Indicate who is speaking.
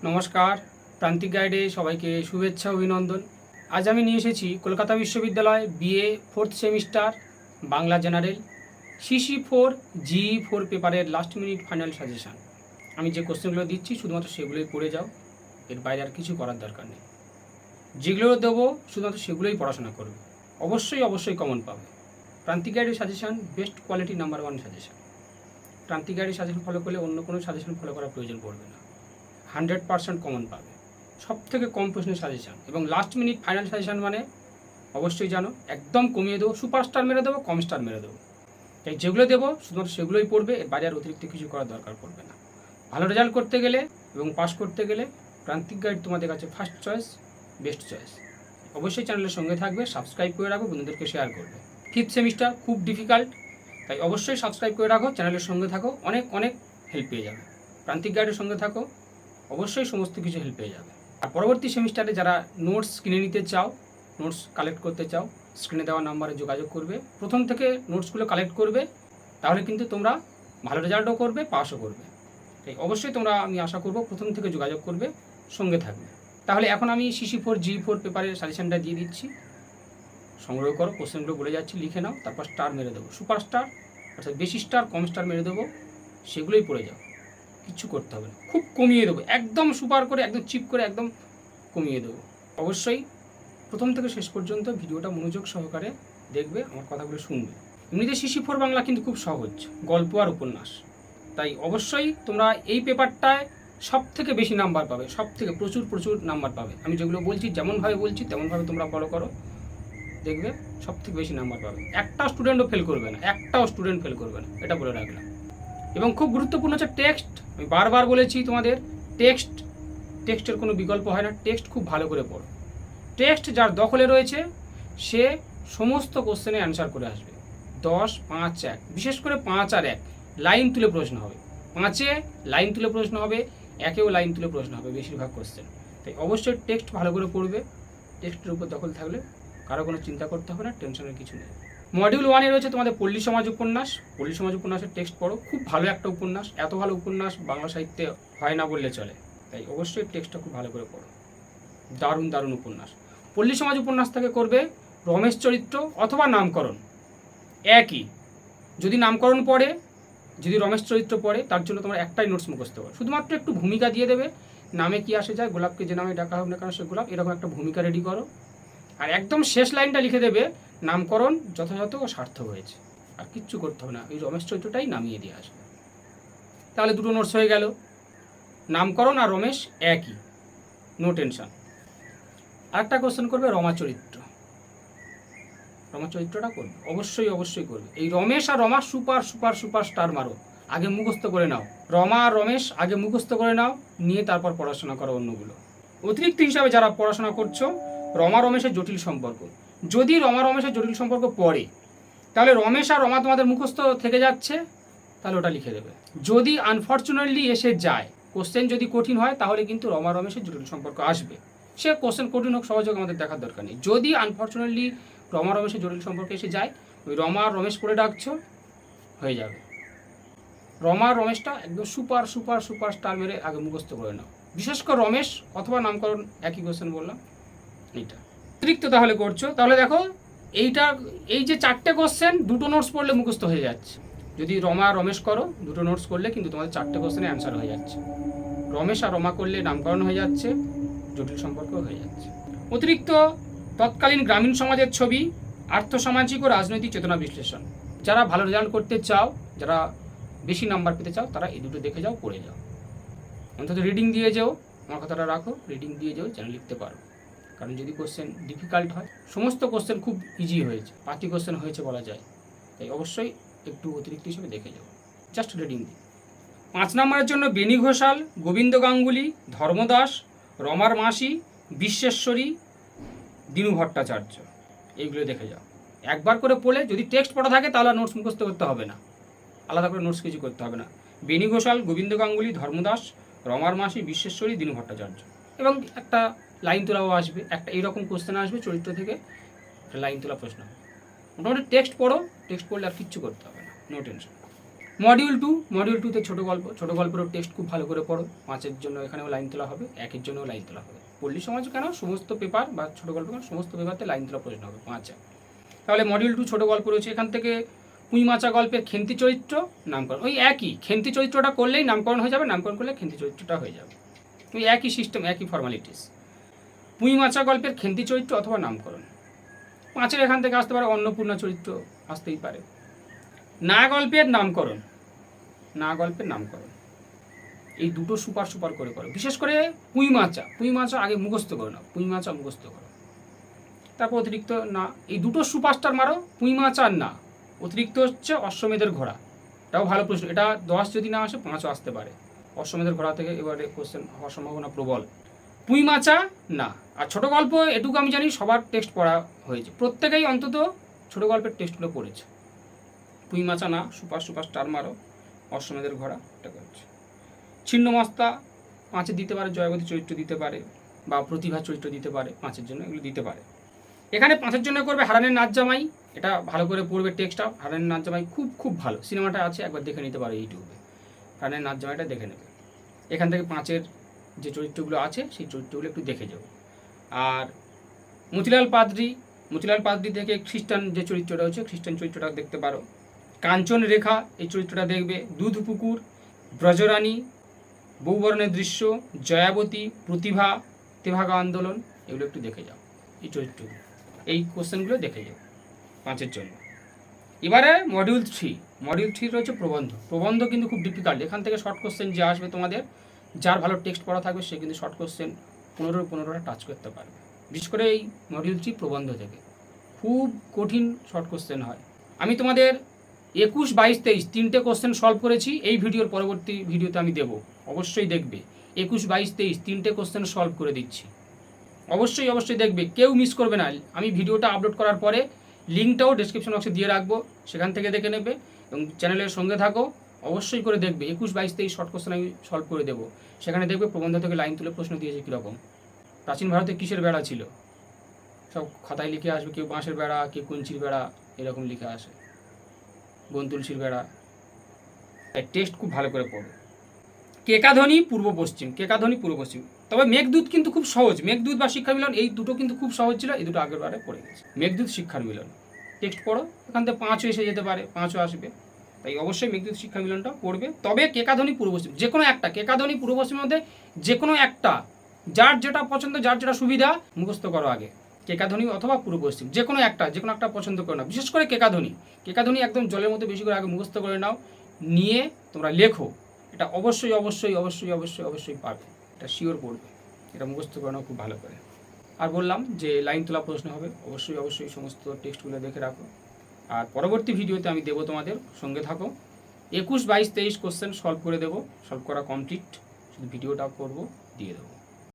Speaker 1: নমস্কার, প্রান্তিক গাইডে সবাইকে শুভেচ্ছা, অভিনন্দন। আজ আমি নিয়ে এসেছি কলকাতা বিশ্ববিদ্যালয় BA fourth semester Bangla general CC four G four পেপারের লাস্ট মিনিট ফাইনাল সাজেশান আমি যে কোশ্চেনগুলো দিচ্ছি, শুধুমাত্র সেগুলোই পড়ে যাও, এর বাইরে আর কিছু করার দরকার নেই। যেগুলো দেবো, শুধুমাত্র সেগুলোই পড়াশোনা করবে। অবশ্যই অবশ্যই কমন পাবে। প্রান্তিক গাইডের suggestion best quality number one suggestion Prantik গাইডের সাজেশন ফলো করলে অন্য কোনো সাজেশন ফলো করার প্রয়োজন পড়বে না। হান্ড্রেড পার্সেন্ট কমন পাবে। সব থেকে কম প্রশ্নের সাজেশান এবং লাস্ট মিনিট ফাইনাল সাজেশান মানে অবশ্যই জানো, একদম কমিয়ে দেবো সুপারস্টার মেরে দেবো, কম স্টার মেরে দেবো। তাই যেগুলো দেবো, শুধুমাত্র সেগুলোই পড়বে, এর আর অতিরিক্ত কিছু করার দরকার পড়বে না। ভালো রেজাল্ট করতে গেলে এবং পাস করতে গেলে প্রান্তিক গাইড তোমাদের কাছে ফার্স্ট চয়েস বেস্ট চয়েস অবশ্যই চ্যানেলের সঙ্গে থাকবে সাবস্ক্রাইব করে রাখো, বন্ধুদেরকে শেয়ার করবে। ফিফথ সেমিস্টার খুব ডিফিকাল্ট তাই অবশ্যই সাবস্ক্রাইব করে রাখো চ্যানেলের সঙ্গে থাকো, অনেক অনেক হেল্প পেয়ে যাবে। প্রান্তিক গাইডের সঙ্গে থাকো অবশ্যই সমস্ত কিছু হেল্প পেয়ে যাবে। আর পরবর্তী সেমিস্টারে যারা নোটস কিনে নিতে চাও নোটস কালেক্ট করতে চাও স্ক্রিনে দেওয়া নাম্বারে যোগাযোগ করবে। প্রথম থেকে নোটসগুলো কালেক্ট করবে, তাহলে কিন্তু তোমরা ভালো রেজাল্টও করবে পাসও করবে। তাই অবশ্যই তোমরা, আমি আশা করব, প্রথম থেকে যোগাযোগ করবে, সঙ্গে থাকবে। তাহলে এখন আমি সিসি ফোর জি ফোর পেপারের সাজেশনটা দিয়ে দিচ্ছি। সংগ্রহ করো কোশ্চেনগুলো বলে যাচ্ছি, লিখে নাও, তারপর স্টার মেরে দেবো। সুপার স্টার অর্থাৎ বেশি স্টার কম স্টার মেরে দেবো, সেগুলোই পড়ে যাও। কিচ্ছু করতে হবে না। খুব কমিয়ে দেবো। একদম সুপার করে, একদম চিপ করে, একদম কমিয়ে দেবো। অবশ্যই প্রথম থেকে শেষ পর্যন্ত ভিডিওটা মনোযোগ সহকারে দেখবে, আমার কথাগুলো শুনবে। এমনিতে শিশি ফোর বাংলা কিন্তু খুব সহজ, গল্প আর উপন্যাস। তাই অবশ্যই তোমরা এই পেপারটায় সব থেকে বেশি নাম্বার পাবে সব থেকে প্রচুর প্রচুর নাম্বার পাবে। আমি যেগুলো বলছি, যেমনভাবে বলছি, তেমনভাবে তোমরা ফলো করো। দেখবে সব থেকে বেশি নাম্বার পাবে। একটা স্টুডেন্টও ফেল করবে না, একটাও স্টুডেন্ট ফেল করবে না, এটা বলে রাখলাম। এবং খুব গুরুত্বপূর্ণ হচ্ছে টেক্সট আমি বারবার বলেছি তোমাদের টেক্সট টেক্সটের কোনো বিকল্প হয় না। টেক্সট খুব ভালো করে পড়ো। টেক্সট যার দখলে রয়েছে, সে সমস্ত কোশ্চেনে অ্যান্সার করে আসবে। দশ, পাঁচ, এক। বিশেষ করে পাঁচ আর এক। লাইন তুলে প্রশ্ন হবে। পাঁচে লাইন তুলে প্রশ্ন হবে, একেও লাইন তুলে প্রশ্ন হবে বেশিরভাগ কোশ্চেন তাই অবশ্যই টেক্সট ভালো করে পড়বে। টেক্সটের উপর দখল থাকলে কারও কোনো চিন্তা করতে হবে না টেনশনের কিছু নেই। মডিউল ওয়ানে রয়েছে তোমাদের পল্লী সমাজ উপন্যাস। পল্লী সমাজ উপন্যাসের টেক্সট পড়ো। খুব ভালো একটা উপন্যাস। এত ভালো উপন্যাস বাংলা সাহিত্যে হয় না বললে চলে। তাই অবশ্যই টেক্সটটা খুব ভালো করে পড়ো। দারুণ দারুণ উপন্যাস। পল্লী সমাজ উপন্যাস থেকে করবে রমেশ চরিত্র অথবা নামকরণ। একই। যদি নামকরণ পড়ে, যদি রমেশ চরিত্র পড়ে, তার জন্য তোমার একটাই নোটস মুখস্থ হবে শুধুমাত্র একটু ভূমিকা দিয়ে দেবে। নামে কি আসে যায়, গোলাপকে যে নামে ডাকা হোক না কেন, সে গোলাপ, এরকম একটা ভূমিকা রেডি করো। আর একদম শেষ লাইনটা লিখে দেবে নামকরণ যথাযথ ও সার্থক হয়েছে। আর কিচ্ছু করতে হবে না, এই রমেশ চরিত্রটাই নামিয়ে দিয়ে আসবে। তাহলে দুটো নোটস হয়ে গেল। নামকরণ আর রমেশ একই। নো টেনশন আরেকটা কোশ্চেন করবে রমা চরিত্র। রমা চরিত্রটা করবে? অবশ্যই অবশ্যই করবে। এই রমেশ আর Rama super super super star মারো। আগে মুখস্থ করে নাও। রমা আর রমেশ আগে মুখস্থ করে নাও, নিয়ে তারপর পড়াশোনা করো অন্যগুলো। অতিরিক্ত হিসাবে যারা পড়াশোনা করছ, রমা রমেশের জটিল সম্পর্ক। যদি রমা রমেশের জটিল সম্পর্ক পড়ে, তাহলে রমেশ আর রমা তোমাদের মুখস্থ থেকে যাচ্ছে, তাহলে ওটা লিখে দেবে। যদি আনফর্চুনেটলি এসে যায় কোশ্চেন যদি কঠিন হয়, তাহলে কিন্তু রমা রমেশের জটিল সম্পর্ক আসবে। সে কোশ্চেন কঠিন হোক হোক, আমাদের দেখার দরকার নেই। যদি আনফর্চুনেটলি রমা রমেশের জটিল সম্পর্কে এসে যায়, ওই রমা আর রমেশ করে ডাকছো, হয়ে যাবে। রমা রমেশটা একদম সুপার সুপার সুপার স্টার মেরে আগে মুখস্থ করে নাও। বিশেষ করে রমেশ, অথবা নামকরণ, একই কোশ্চেন বললাম, এইটা। অতিরিক্ত তাহলে করছ। তাহলে দেখো, এইটা, এই যে চারটে কোশ্চেন দুটো নোটস পড়লে মুখস্থ হয়ে যাচ্ছে। যদি রমা, রমেশ করো, দুটো নোটস করলে কিন্তু তোমাদের চারটে কোশ্চেনে অ্যান্সার হয়ে যাচ্ছে। রমেশ আর রমা করলে নামকরণ হয়ে যাচ্ছে, জটিল সম্পর্ক হয়ে যাচ্ছে। অতিরিক্ত তৎকালীন গ্রামীণ সমাজের ছবি, আর্থসামাজিক ও রাজনৈতিক চেতনা বিশ্লেষণ। যারা ভালো রেজাল্ট করতে চাও, যারা বেশি নাম্বার পেতে চাও, তারা এই দুটো দেখে যাও, পড়ে যাও। অন্তত রিডিং দিয়ে যেও, আমার কথাটা রাখো রিডিং দিয়ে যেও যেন লিখতে পারো। কারণ যদি কোশ্চেন ডিফিকাল্ট হয়, সমস্ত কোশ্চেন খুব ইজি হয়েছে, পাঁচটি কোশ্চেন হয়েছে বলা যায়। তাই অবশ্যই একটু অতিরিক্ত হিসেবে দেখে যাও। জাস্ট রিডিং দিই পাঁচ নম্বরের জন্য বেনি ঘোষাল, গোবিন্দ গাঙ্গুলি, ধর্মদাস, রমার মাসি, বিশ্বেশ্বরী, দিনু ভট্টাচার্য। এইগুলো দেখে যাও। একবার করে পড়লে যদি টেক্সট পড়া থাকে, তাহলে নোটস মুখস্থ করতে হবে না। আলাদা করে নোটস কিছু করতে হবে না। বেনি ঘোষাল, গোবিন্দ গাঙ্গুলি, ধর্মদাস, রমার মাসি, বিশ্বেশ্বরী, দিনু ভট্টাচার্য। এবং একটা লাইন তোলাও আসবে, একটা এইরকম কোশ্চেন আসবে চরিত্র থেকে, একটা লাইন তোলা প্রশ্ন। মোটামুটি টেক্সট পড়ো টেক্সট পড়লে আর কিচ্ছু করতে হবে না no tension module two module টুতে ছোটো গল্প, ছোটো গল্পেরও টেক্সট খুব ভালো করে পড়ো। পাঁচের জন্য এখানেও লাইন তোলা হবে, একের জন্যও লাইন তোলা হবে। পল্লী সমাজ কেন? সমস্ত পেপার বা ছোটো গল্প কেন? সমস্ত পেপারতে লাইন তোলা প্রশ্ন হবে, পাঁচে। তাহলে মডিউল টু ছোটো গল্প রয়েছে, এখান থেকে পুঁই মাচা গল্পের খেন্তি চরিত্র নামকরণ। ওই একই, খেন্তি চরিত্রটা করলেই নামকরণ হয়ে যাবে, নামকরণ করলে খেন্তি চরিত্রটা হয়ে যাবে। ওই একই সিস্টেম একই ফর্মালিটিস পুঁই মাচা গল্পের খেন্তি চরিত্র অথবা নামকরণ। পাঁচের এখান থেকে আসতে পারে অন্নপূর্ণা চরিত্র আসতেই পারে। না গল্পের নামকরণ, না গল্পের নামকরণ। এই দুটো সুপার সুপার করে করো। বিশেষ করে পুঁই মাচা পুঁই মাচা আগে মুখস্থ করো না পুঁই মাচা মুখস্থ করো। তারপর অতিরিক্ত না, এই দুটো সুপারস্টার মারো পুঁই মাচা না। অতিরিক্ত হচ্ছে অশ্বমেধের ঘোড়া। এটাও ভালো প্রশ্ন, এটা দশ যদি না আসে, পাঁচও আসতে পারে। অশ্বমেধের ঘোড়া থেকে এবারে কোশ্চেন হওয়ার সম্ভাবনা প্রবল। পুঁই মাচা, না। আর ছোট গল্প, এটুকু আমি জানি সবার টেক্সট পড়া হয়েছে। প্রত্যেকেই অন্তত ছোট গল্পের টেক্সটগুলো পড়েছে। পুঁই মাচা না সুপার সুপার স্টার মারো, অশ্বমেধের ঘোড়া, এটা করছে। ছিন্নমস্তা পাঁচে দিতে পারে, জয়বতী চরিত্র দিতে পারে, বা প্রতিভা চরিত্র দিতে পারে, পাঁচের জন্য এগুলো দিতে পারে। এখানে পাঁচের জন্য করবে হারানের নাচ জামাই, এটা ভালো করে পড়বে টেক্সটটা। হারানের নাচ জামাই খুব খুব ভালো। সিনেমাটা আছে, একবার দেখে নিতে পারো ইউটিউবে। হারানের নাচ জামাইটা দেখে নেবে। এখান থেকে পাঁচের যে চরিত্রগুলো আছে, সেই চরিত্রগুলো একটু দেখে যাও। আর মতিলাল পাদ্রি মতিলাল পাদ্রি থেকে খ্রিস্টান যে চরিত্রটা হচ্ছে, খ্রিস্টান চরিত্রটা দেখতে পারো। কাঞ্চন রেখা এই চরিত্রটা দেখবে। দুধ পুকুর, ব্রজরানী, বৌবর্ণের দৃশ্য, জয়াবতী, প্রতিভা, তেভাগা আন্দোলন, এগুলো একটু দেখে যাও। এই চরিত্রগুলো, এই কোশ্চেনগুলো দেখে যাও। পাঁচের জন্য। এবারে মডিউল থ্রি মডিউল থ্রি রয়েছে প্রবন্ধ। প্রবন্ধ কিন্তু খুব ডিফিকাল্ট এখান থেকে শর্ট কোশ্চেন যে আসবে তোমাদের যার ভালো টেক্সট পড়া থাকবে, সে কিন্তু শর্ট কোশ্চেন পনেরো পনেরোটা টাচ করতে পারবে। বিশেষ করে এই মডিউল থ্রি প্রবন্ধ থেকে। খুব কঠিন শর্ট কোশ্চেন হয়। আমি তোমাদের একুশ, বাইশ, তেইশ তিনটে কোশ্চেন সলভ করেছি। এই ভিডিওর পরবর্তী ভিডিওতে আমি দেবো। অবশ্যই দেখবে। একুশ, বাইশ, তেইশ তিনটে কোশ্চেন সলভ করে দিচ্ছি। অবশ্যই অবশ্যই দেখবে। কেউ মিস করবে না। আমি ভিডিওটা আপলোড করার পরে লিঙ্কটাও ডিসক্রিপশন বক্সে দিয়ে রাখব। সেখান থেকে দেখে নেবে এবং চ্যানেলের সঙ্গে থাকো। অবশ্যই করে দেখবে। একুশ, বাইশ, তেইশ শর্ট কোশ্চেন আমি সলভ করে দেবো। সেখানে দেখবে প্রবন্ধ থেকে লাইন তুলে প্রশ্ন দিয়েছে কীরকম। প্রাচীন ভারতে কিসের বেড়া ছিল? সব খাতায় লিখে আসবে, কেউ বাঁশের বেড়া, কেউ কুঞ্চির বেড়া, এরকম লিখে আসে। বন তুলসীর বেড়া। তাই টেস্ট খুব ভালো করে পড়ো। কেকাধ্বনি পূর্ব পশ্চিম কেকাধ্বনি পূর্ব পশ্চিম। তবে মেঘদূত কিন্তু খুব সহজ। মেঘদূত বা শিক্ষা মিলন, এই দুটো কিন্তু খুব সহজ ছিল, এই দুটো আগের বারে পড়ে গেছে। মেঘদূত শিক্ষার মিলন। টেক্সট পড়ো, এখান থেকে পাঁচও এসে যেতে পারে, পাঁচও আসবে। তাই অবশ্যই মেঘদূত শিক্ষা মিলনটা পড়বে তবে কেকাধ্বনি পূর্ব পশ্চিম, যে কোনো একটা কেকাধ্বনি পূর্ব পশ্চিমের মধ্যে যে কোনো একটা, যার যেটা পছন্দ, যার যেটা সুবিধা, মুখস্থ করো আগে। কেকাধ্বনি অথবা পূর্ব পশ্চিম, যে কোনো একটা, যে কোনো একটা পছন্দ করে না বিশেষ করে কেকাধ্বনি কেকাধ্বনি একদম জলের মধ্যে বেশি করে আগে মুখস্থ করে নাও, নিয়ে তোমরা লেখো। এটা অবশ্যই অবশ্যই অবশ্যই অবশ্যই অবশ্যই পাবে। এটা শিওর পড়বে। এটা মুখস্থ করে নাও খুব ভালো করে। আর বললাম যে লাইন তোলা প্রশ্ন হবে। অবশ্যই অবশ্যই সমস্ত টেক্সটগুলো দেখে রাখো। আর পরবর্তী ভিডিওতে আমি দেবো তোমাদের সঙ্গে থাকো। একুশ বাইশ তেইশ কোশ্চেন সলভ করে দেবো। সলভ করা কমপ্লিট শুধু ভিডিওটা করব, দিয়ে দেবো।